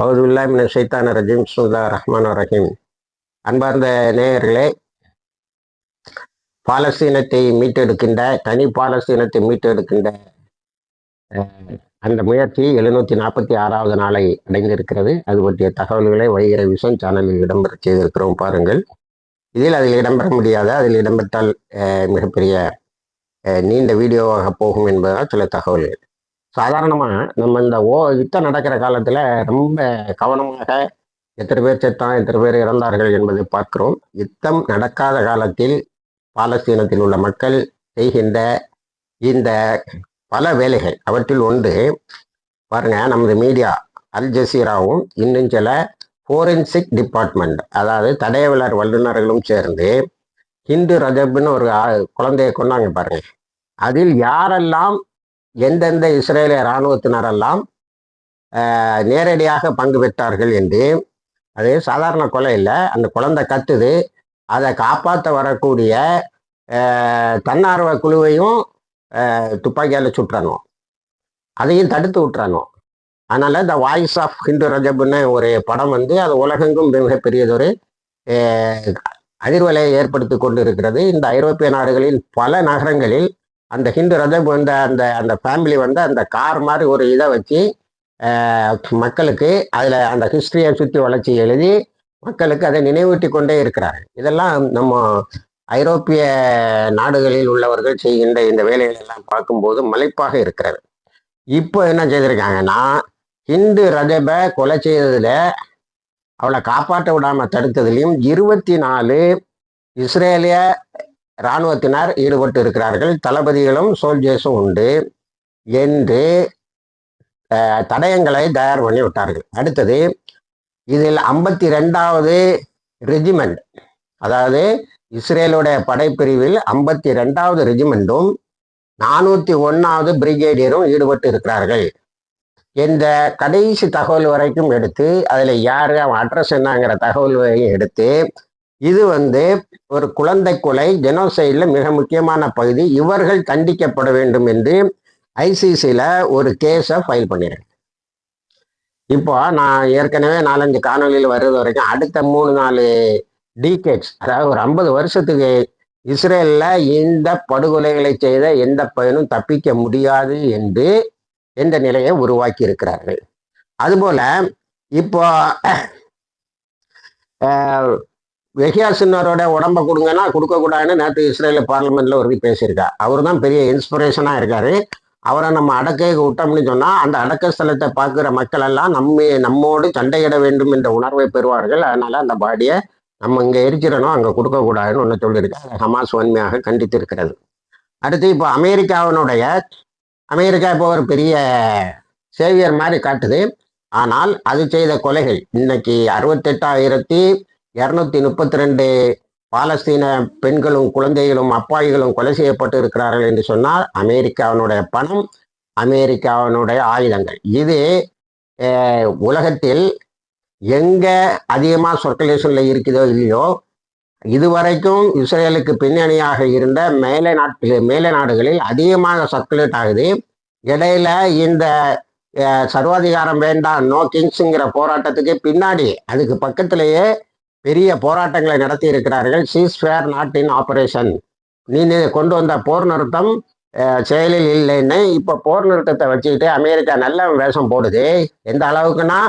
அவுதுல்லாமின் சைத்தான ரஜீம் சுல்லா ரஹ்மான் ரஹீம். அன்பார்ந்த நேயர்களே பாலஸ்தீனத்தை மீட்டெடுக்கின்ற தனி பாலஸ்தீனத்தை மீட்டெடுக்கின்ற அந்த முயற்சி எழுநூற்றி நாற்பத்தி ஆறாவது நாளை அடைந்திருக்கிறது. அது பற்றிய தகவல்களை வைகிற விஷன் சேனலில் இடம்பெற செய்திருக்கிறோம் பாருங்கள். இதில் அதில் இடம்பெற முடியாத அதில் இடம்பெற்றால் மிகப்பெரிய நீண்ட வீடியோவாக போகும் என்பதால் சில தகவல்கள். சாதாரணமாக நம்ம இந்த ஓ யுத்தம் நடக்கிற காலத்தில் ரொம்ப கவனமாக எத்தனை பேர் செத்தான் எத்தனை பேர் இறந்தார்கள் என்பதை பார்க்கிறோம். யுத்தம் நடக்காத காலத்தில் பாலஸ்தீனத்தில் உள்ள மக்கள் செய்கின்ற இந்த பல வேலைகள் அவற்றில் ஒன்று பாருங்க நமது மீடியா அல் ஜசீராவும் இன்னும் சில ஃபோரென்சிக் டிபார்ட்மெண்ட் அதாவது தடயவியலர் வல்லுநர்களும் சேர்ந்து ஹிந்து ரஜப்னு ஒரு குழந்தையை கொண்டாங்க பாருங்க. அதில் யாரெல்லாம் எந்தெந்த இஸ்ரேலிய இராணுவத்தினரெல்லாம் நேரடியாக பங்கு பெற்றார்கள் என்று. அது சாதாரண கொலை இல்லை. அந்த குழந்தை கத்துது. அதை காப்பாற்ற வரக்கூடிய தன்னார்வ குழுவையும் துப்பாக்கியால் சுட்டுறணும். அதையும் தடுத்து விட்டுறணும். அதனால் த வாய்ஸ் ஆஃப் ஹிந்து ரஜப்னு ஒரு படம் வந்து அது உலகெங்கும் மிகப்பெரியதொரு அதிர்வலையை ஏற்படுத்தி கொண்டு இருக்கிறது இந்த ஐரோப்பிய நாடுகளின் பல நகரங்களில் அந்த ஹிந்து ரஜப் வந்த அந்த அந்த ஃபேமிலி வந்து அந்த கார் மாதிரி ஒரு இதை வச்சு மக்களுக்கு அதில் அந்த ஹிஸ்ட்ரியை சுற்றி வளர்ச்சி எழுதி மக்களுக்கு அதை நினைவூட்டி கொண்டே இருக்கிறார். இதெல்லாம் நம்ம ஐரோப்பிய நாடுகளில் உள்ளவர்கள் செய்கின்ற இந்த வேலைகள் எல்லாம் பார்க்கும்போது மலைப்பாக இருக்கிறது. இப்போ என்ன செய்திருக்காங்கன்னா ஹிந்து ரஜபை கொலை செய்ததில் அவளை காப்பாற்ற விடாமல் தடுத்ததுலையும் இருபத்தி நாலு இஸ்ரேலிய இராணுவத்தினர் ஈடுபட்டு இருக்கிறார்கள் தளபதிகளும் சோல்ஜர்ஸும் உண்டு என்று தடயங்களை தயார் பண்ணி விட்டார்கள் அடுத்தது இதில் ஐம்பத்தி ரெண்டாவது ரெஜிமெண்ட் அதாவது இஸ்ரேலுடைய படைப்பிரிவில் ஐம்பத்தி ரெண்டாவது ரெஜிமெண்ட்டும் நானூற்றி ஒன்றாவது பிரிகேடியரும் ஈடுபட்டு இருக்கிறார்கள் இந்த கடைசி தகவல் வரைக்கும் எடுத்து அதில் யார் அவன் அட்ரஸ் என்னங்கிற தகவல் வரையும் எடுத்து இது வந்து ஒரு குழந்தை கொலை ஜெனோசைடில் மிக முக்கியமான பகுதி. இவர்கள் தண்டிக்கப்பட வேண்டும் என்று ஐசிசியில் ஒரு கேஸை ஃபைல் பண்ணிடுறேன் இப்போ நான் ஏற்கனவே நாலஞ்சு காணொலியில் வர்றது வரைக்கும் அடுத்த மூணு நாலு டீகேட்ஸ் அதாவது ஒரு ஐம்பது வருஷத்துக்கு இஸ்ரேலில் இந்த படுகொலைகளை செய்த எந்த பயனும் தப்பிக்க முடியாது என்று எந்த நிலையை உருவாக்கி இருக்கிறார்கள். அதுபோல இப்போ வெஹியா சின்னரோட உடம்ப கொடுங்கன்னா கொடுக்கக்கூடாதுன்னு நேற்று இஸ்ரேல பார்லிமெண்ட்ல ஒரு பேசியிருக்கா. அவர் தான் பெரிய இன்ஸ்பிரேஷனாக இருக்காரு. அவரை நம்ம அடக்க விட்டோம்னு சொன்னால் அந்த அடக்க ஸ்தலத்தை பார்க்குற மக்கள் எல்லாம் நம்ம நம்மோடு சண்டையிட வேண்டும் என்ற உணர்வை பெறுவார்கள். அதனால அந்த பாடியை நம்ம இங்கே எரிச்சிடணும் அங்கே கொடுக்கக்கூடாதுன்னு ஒன்று சொல்லியிருக்காரு. ஹமாஸ் வன்மையாக கண்டித்திருக்கிறது. அடுத்து இப்போ அமெரிக்காவினுடைய அமெரிக்கா இப்போ ஒரு பெரிய சேவியர் மாதிரி காட்டுது. ஆனால் அது செய்த கொலைகள் இன்னைக்கு அறுபத்தெட்டாயிரத்தி இரநூத்தி முப்பத்தி ரெண்டு பாலஸ்தீன பெண்களும் குழந்தைகளும் அப்பாய்களும் கொலை செய்யப்பட்டு இருக்கிறார்கள் என்று சொன்னால் அமெரிக்காவினுடைய பணம் அமெரிக்காவினுடைய ஆயுதங்கள். இது உலகத்தில் எங்க அதிகமாக சர்க்குலேஷனில் இருக்குதோ இல்லையோ இதுவரைக்கும் இஸ்ரேலுக்கு பின்னணியாக இருந்த மேலை நாட்டு மேலை நாடுகளில் அதிகமாக சர்க்குலேட் ஆகுது. இடையில இந்த சர்வாதிகாரம் வேண்டாம் நோ கிங்ஸுங்கிற போராட்டத்துக்கு பின்னாடி அதுக்கு பக்கத்திலேயே பெரிய போராட்டங்களை நடத்தி இருக்கிறார்கள் சீஸ்ஃபேர் நாட் இன் ஆபரேஷன் நீ கொண்டு வந்த போர் நிறுத்தம் செயலில் இல்லைன்னு இப்போ போர் நிறுத்தத்தை வச்சுக்கிட்டு அமெரிக்கா நல்ல வேஷம் போடுது. எந்த அளவுக்குன்னா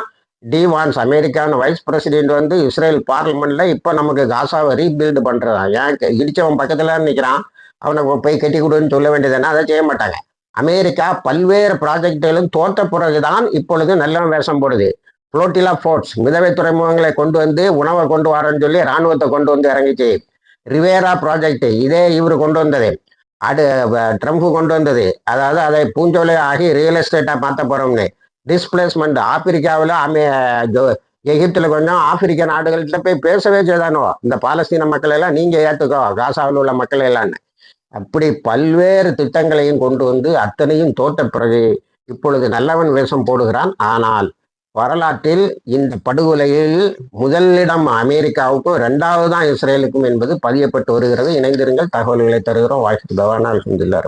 டிவான்ஸ் அமெரிக்கான வைஸ் பிரசிடென்ட் வந்து இஸ்ரேல் பார்லிமெண்ட்டில் இப்போ நமக்கு காசாவை ரீபில்டு பண்ணுறதான் ஏன் இடித்தவன் பக்கத்தில் நிற்கிறான் அவனை போய் கட்டி கொடுன்னு சொல்ல வேண்டியதுன்னா அதை செய்ய மாட்டாங்க. அமெரிக்கா பல்வேறு ப்ராஜெக்டுகளும் தோற்ற பிறகுதான் இப்பொழுது நல்ல வேஷம் போடுது. புளோட்டிலா ஃபோர்ட்ஸ் மிதவை துறைமுகங்களை கொண்டு வந்து உணவை கொண்டு வரேன்னு சொல்லி இராணுவத்தை கொண்டு வந்து இறங்கிச்சு. ரிவேரா ப்ராஜெக்ட் இதே இவர் கொண்டு வந்தது. அடு ட்ரம்ப் கொண்டு வந்தது. அதாவது அதை பூஞ்சோலை ஆகி ரியல் எஸ்டேட்டாக மாற்ற போகிறோம்னு டிஸ்பிளேஸ்மெண்ட் ஆப்பிரிக்காவில் அமே எகிப்தில் கொஞ்சம் ஆப்பிரிக்க நாடுகள்கிட்ட போய் பேசவே செய்தானோ? இந்த பாலஸ்தீன மக்கள் எல்லாம் நீங்கள் ஏற்றுக்கோ காசாவில் உள்ள மக்கள் எல்லாம்னு. அப்படி பல்வேறு திட்டங்களையும் கொண்டு வந்து அத்தனையும் தோட்ட பிறகு இப்பொழுது நல்லவன் வேஷம் போடுகிறான். ஆனால் வரலாற்றில் இந்த படுகொலையில் முதலிடம் அமெரிக்காவுக்கும் இரண்டாவது தான் இஸ்ரேலுக்கும் என்பது பதியப்பட்டு வருகிறது. இணைந்திருங்கள். தகவல்களை தருகிறோம். வாழ்த்து. பவானால் சுந்தில்லா